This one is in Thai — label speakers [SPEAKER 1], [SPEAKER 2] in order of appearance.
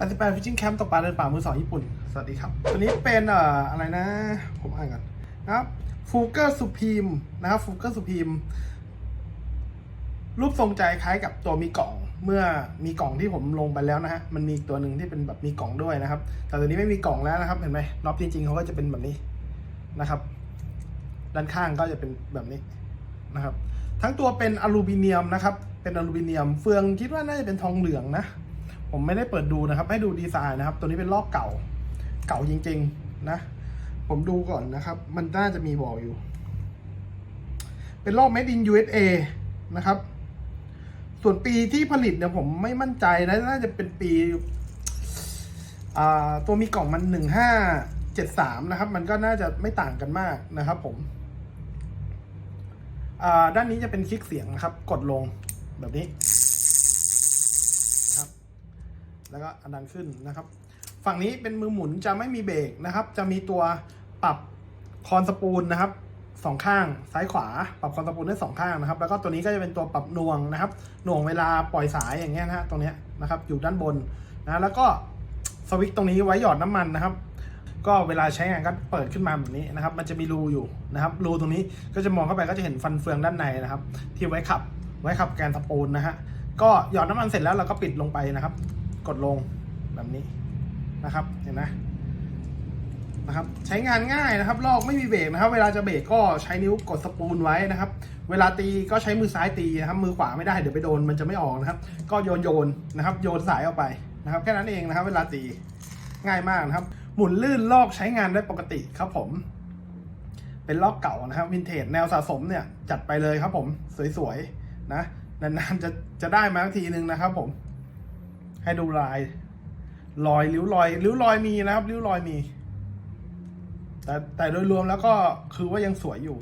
[SPEAKER 1] 88 Fishing Camp ตกปลาเดินป่ามือสองญี่ปุ่น สวัสดีครับ ตัวนี้เป็นเอ่ออะไรนะ ผมอ่านก่อนนะครับฟูเกอร์สุพีมนะครับฟูเกอร์สุพีมรูปทรงใจคล้ายกับตัวมีกล่องเมื่อมีกล่องที่ผมลงไปแล้วนะฮะ มันมีตัวหนึ่งที่เป็นแบบมีกล่องด้วยนะครับ แต่ตัวนี้ไม่มีกล่องแล้วนะครับ เห็นไหมน็อปจริงๆเขาก็จะเป็นแบบนี้นะครับ ด้านข้างก็จะเป็นแบบนี้นะครับ ทั้งตัวเป็นอลูมิเนียมนะครับ เป็นอลูมิเนียม เฟืองคิดว่าน่าจะเป็นทองเหลืองนะ ผมไม่ได้เปิดดูนะครับ ให้ดูดีไซน์นะครับ ตัวนี้เป็นลอกเก่า เก่าจริง ๆ นะ ผมดูก่อนนะครับ มันน่าจะมีบอกอยู่ เป็นลอก made in USA นะครับ ส่วนปีที่ผลิตเนี่ยผมไม่มั่นใจนะน่าจะเป็นปีตัวมีกล่องมันหนึ่งห้าเจ็ดสามนะครับ มันก็น่าจะไม่ต่างกันมากนะครับ ผมด้านนี้จะเป็นคลิกเสียงนะครับ กดลงแบบนี้ แล้วก็อันดันขึ้นนะครับ ฝั่งนี้เป็นมือหมุนจะไม่มีเบรกนะครับ จะมีตัวปรับคอนสปูลนะครับสองข้างซ้ายขวาปรับคอนสปูลได้สองข้างนะครับ แล้วก็ตัวนี้ก็จะเป็นตัวปรับหน่วงนะครับหน่วงเวลาปล่อยสายอย่างเงี้ยนะฮะตรงเนี้ยนะครับอยู่ด้านบนนะแล้วก็สวิตช์ตรงนี้ไว้หยอดน้ำมันนะครับ ก็เวลาใช้งานก็เปิดขึ้นมาแบบนี้นะครับ มันจะมีรูอยู่นะครับ รูตรงนี้ก็จะมองเข้าไปก็จะเห็นฟันเฟืองด้านในนะครับ ที่ไว้ขับไว้ขับแกนสปูลนะฮะก็หยอดน้ำมันเสร็จแล้วเราก็ปิดลงไปนะครับ ดลงแบบนี้นะครับเห็นไหมนะครับใช้งานง่ายนะครับลอกไม่มีเบรกนะครับ เวลาจะเบรกก็ใช้นิ้วกดสปูลไว้นะครับ เวลาตีก็ใช้มือซ้ายตีนะครับ มือขวาไม่ได้เดี๋ยวไปโดนมันจะไม่ออกนะครับ ก็โยนโยนนะครับ โยนสายออกไปนะครับแค่นั้นเองนะครับ เวลาตีง่ายมากนะครับ หมุนลื่นลอกใช้งานได้ปกติครับผม เป็นลอกเก่านะครับวินเทจแนวสะสมเนี่ยจัดไปเลยครับผมสวยๆนะนานๆจะจะได้มาทีนึงนะครับผม ให้ดูลายรอยริ้วรอยริ้วรอยมีนะครับริ้วรอยมี แต่แต่โดยรวมแล้วก็คือว่ายังสวยอยู่